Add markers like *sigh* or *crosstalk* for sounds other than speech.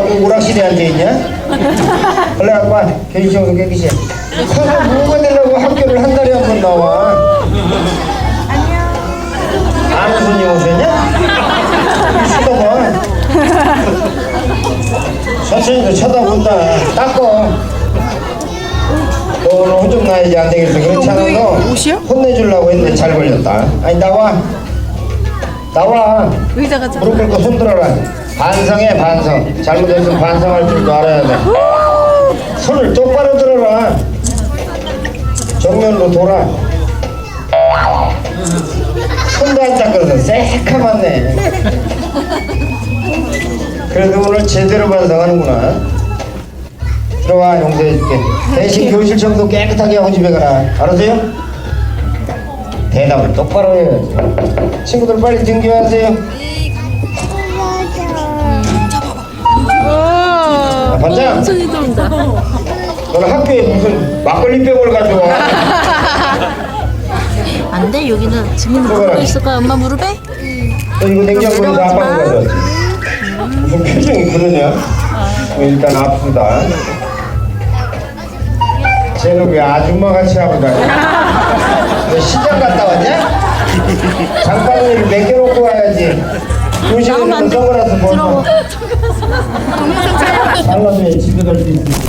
나오고 오락실에 앉아있냐? 원래 아빠 깨끗이 해. 커서 뭐가 되려고 학교를 한 달에 한 번 나와? 아는 손님 오셨냐? 쳐다봐. 선생님도 쳐다본다. 닦어. 너 오늘 호좀 나야지 안 되겠어. 그렇지 않아 너 옷이요? 혼내주려고 했는데 잘 걸렸다. 아니 나와 나와. 의자가 참. 무릎 꿇고 손 들어라. 반성해 반성. 잘못했으면 반성할 줄도 알아야 돼. 손을 똑바로 들어라. 정면으로 돌아. 손도 안 닦아서 새카맣네. 그래도 오늘 제대로 반성하는구나. 들어와 용서해줄게. 대신 교실 청소 깨끗하게 하고 집에 가라. 알았어요? 대답을 똑바로 해야지 친구들 빨리 등교하세요 아, 반장 손이 들어온다. 너는 학교에 무슨 막걸리 병을 가져와 *laughs* 안 돼, 여기는 지금 들어가라. 무릎에 있을까? 엄마 무릎에? 너 이거 냉장고에서 아빠가 마. 가져왔지 무슨 표정이 그러냐 어, 일단 아프다 쟤는 왜 아줌마 같이 하고 다녀? *laughs* 장바구니를 맡겨놓고 와야지 교실에서 나오면 안 돼. 선글라스 벗어 들어와. 잘라줘야 집에 갈 수 있어